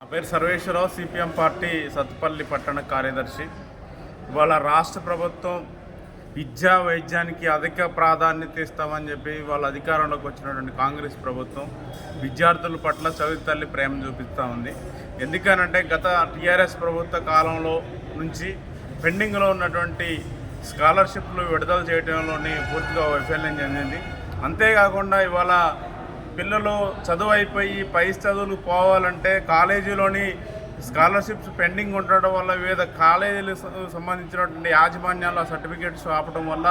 నా పేరు Sarveswara Rao CPM party Sathupalli పట్టణ కార్యదర్శి. ఇవాళ రాష్ట్ర ప్రభుత్వం విద్యా వైద్యానికి అధిక ప్రాధాన్యత ఇస్తామని చెప్పి వాళ్ళ అధికారంలోకి వచ్చినటువంటి కాంగ్రెస్ ప్రభుత్వం విద్యార్థుల పట్ల చదువు తల్లి ప్రేమ చూపిస్తూ ఉంది. ఎందుకనంటే గత టీఆర్ఎస్ ప్రభుత్వ కాలంలో నుంచి పెండింగ్లో ఉన్నటువంటి స్కాలర్షిప్లు విడుదల చేయడంలోని పూర్తిగా వైఫల్యం చెందింది. అంతేకాకుండా ఇవాళ పిల్లలు చదువు అయిపోయి పై చదువులు పోవాలంటే కాలేజీలోని స్కాలర్షిప్స్ పెండింగ్ ఉండడం వల్ల వివిధ కాలేజీలకు సంబంధించినటువంటి యాజమాన్యాల సర్టిఫికేట్స్ ఆపడం వల్ల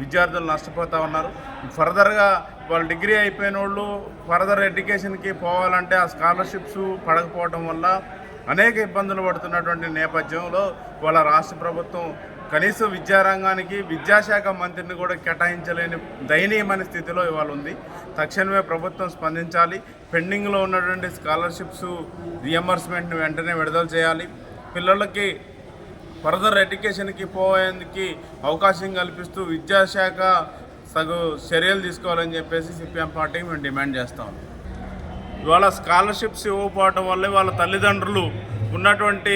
విద్యార్థులు నష్టపోతూ ఉన్నారు. ఫర్దర్గా వాళ్ళు డిగ్రీ అయిపోయిన వాళ్ళు ఫర్దర్ ఎడ్యుకేషన్కి పోవాలంటే ఆ స్కాలర్షిప్స్ పడకపోవడం వల్ల అనేక ఇబ్బందులు పడుతున్నటువంటి నేపథ్యంలో వాళ్ళ రాష్ట్ర ప్రభుత్వం కనీసం విద్యారంగానికి విద్యాశాఖ మంత్రిని కూడా కేటాయించలేని దయనీయమైన స్థితిలో ఇవాళ ఉంది. తక్షణమే ప్రభుత్వం స్పందించాలి. పెండింగ్లో ఉన్నటువంటి స్కాలర్షిప్స్ రియంబర్స్మెంట్ని వెంటనే విడుదల చేయాలి. పిల్లలకి ఫర్దర్ ఎడ్యుకేషన్కి పోయేందుకు అవకాశం కల్పిస్తూ విద్యాశాఖ సగు చర్యలు తీసుకోవాలని చెప్పేసి సిపిఎం పార్టీకి మేము డిమాండ్ చేస్తాం ఇవాళ స్కాలర్షిప్స్ ఇవ్వకపోవటం వల్ల వాళ్ళ తల్లిదండ్రులు ఉన్నటువంటి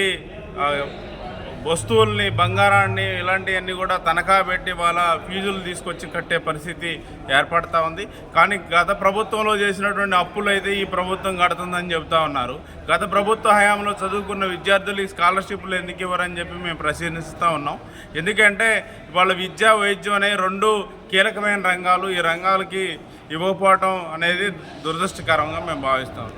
వస్తువుల్ని బంగారాన్ని ఇలాంటివన్నీ కూడా తనఖా పెట్టి వాళ్ళ ఫీజులు తీసుకొచ్చి కట్టే పరిస్థితి ఏర్పడతా ఉంది. కానీ గత ప్రభుత్వంలో చేసినటువంటి అప్పులు అయితే ఈ ప్రభుత్వం కడుతుందని చెప్తా ఉన్నారు. గత ప్రభుత్వ హయాంలో చదువుకున్న విద్యార్థులు ఈ స్కాలర్షిప్లు ఎందుకు ఇవ్వరని చెప్పి మేము ప్రశ్నిస్తూ ఉన్నాం. ఎందుకంటే వాళ్ళ విద్య వైద్యం అనే రెండు కీలకమైన రంగాలు ఈ రంగాలకి ఇవ్వకపోవటం అనేది దురదృష్టకరంగా మేము భావిస్తాం